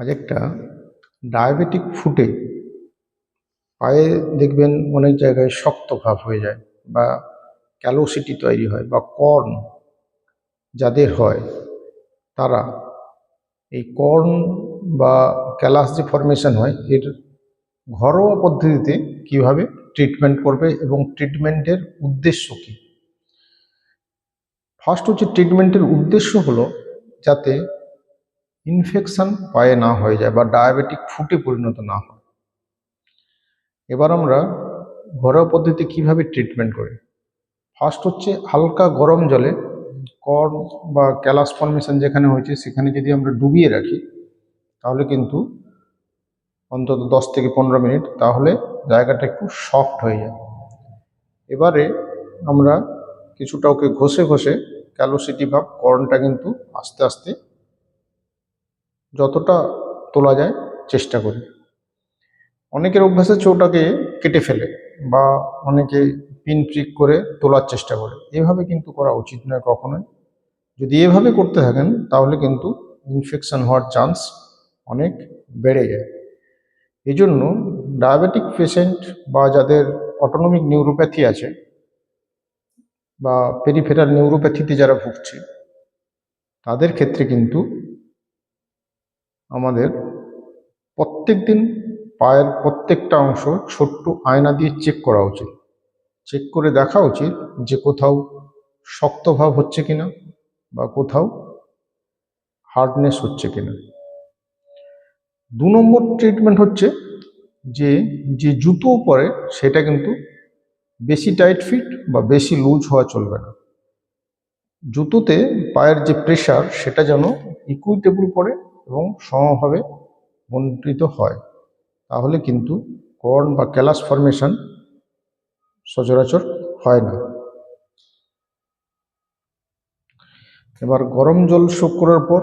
আজ একটা ডায়াবেটিক ফুটে পায়ে দেখবেন অনেক জায়গায় শক্ত ভাব হয়ে যায় বা ক্যালোসিটি তৈরি হয় বা কর্ন যাদের হয়, তারা এই কর্ন বা ক্যালাস যে ফর্মেশন হয়, এর ঘরোয়া পদ্ধতিতে কীভাবে ট্রিটমেন্ট করবে এবং ট্রিটমেন্টের উদ্দেশ্য কী? ফার্স্ট হচ্ছে ট্রিটমেন্টের উদ্দেশ্য হলো যাতে ইনফেকশন পায়ে না হয়ে যায় বা ডায়াবেটিক ফুটে পরিণত না হয়। এবার আমরা ঘরোয়া পদ্ধতিতে কীভাবে ট্রিটমেন্ট করি? ফার্স্ট হচ্ছে হালকা গরম জলে কর্ন বা ক্যালাস ফর্মেশন যেখানে হয়েছে সেখানে যদি আমরা ডুবিয়ে রাখি, তাহলে কিন্তু অন্তত দশ থেকে পনেরো মিনিট, তাহলে জায়গাটা একটু সফট হয়ে যায়। এবারে আমরা কিছুটা ওকে ঘষে ঘষে ক্যালোসিটি ভাব কর্নটা কিন্তু আস্তে আস্তে যতটা তোলা যায় চেষ্টা করি। অনেকের অভ্যাস ওটাকে কেটে ফেলে বা অনেকে পিন ট্রিক করে তোলার চেষ্টা করে। এভাবে কিন্তু করা উচিত নয় কখনোই। যদি এভাবে করতে থাকেন, তাহলে কিন্তু ইনফেকশন হওয়ার চান্স অনেক বেড়ে যায়। এই জন্য ডায়াবেটিক পেশেন্ট বা যাদের অটোনমিক নিউরোপ্যাথি আছে বা পেরিফেরাল নিউরোপ্যাথিতে যারা ভুগছে, তাদের ক্ষেত্রে কিন্তু আমাদের প্রত্যেক দিন পায়ের প্রত্যেকটা অংশ ছোট্ট আয়না দিয়ে চেক করা উচিত। চেক করে দেখা উচিত যে কোথাও শক্ত ভাব হচ্ছে কিনা বা কোথাও হার্ডনেস হচ্ছে কিনা। দু নম্বর ট্রিটমেন্ট হচ্ছে যে যে জুতো পরে সেটা কিন্তু বেশি টাইট ফিট বা বেশি লুজ হওয়া চলবে না। জুতোতে পায়ের যে প্রেশার সেটা যেন ইকুইটেবল পড়ে এবং সমভাবে বন্টিত হয়। তাহলে কিন্তু কর্ন বা ক্যালাস ফর্মেশন সচরাচর হয় না। এবার গরম জল শোক করার পর,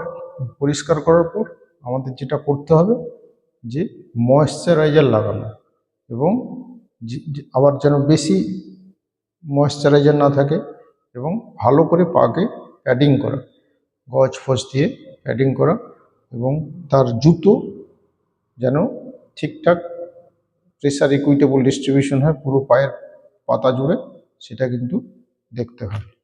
পরিষ্কার করার পর আমাদের যেটা করতে হবে যে ময়েশ্চারাইজার লাগানো এবং আবার যেন বেশি ময়েশ্চারাইজার না থাকে এবং ভালো করে পাকে প্যাডিং করা। গজ ফজ দিয়ে প্যাডিং করা এবং তার জুতো যেন ঠিকঠাক প্রেসার ইকুইটেবল ডিস্ট্রিবিউশন হয়, পুরো পায়ের পাতা জুড়ে, সেটা কিন্তু দেখতে হবে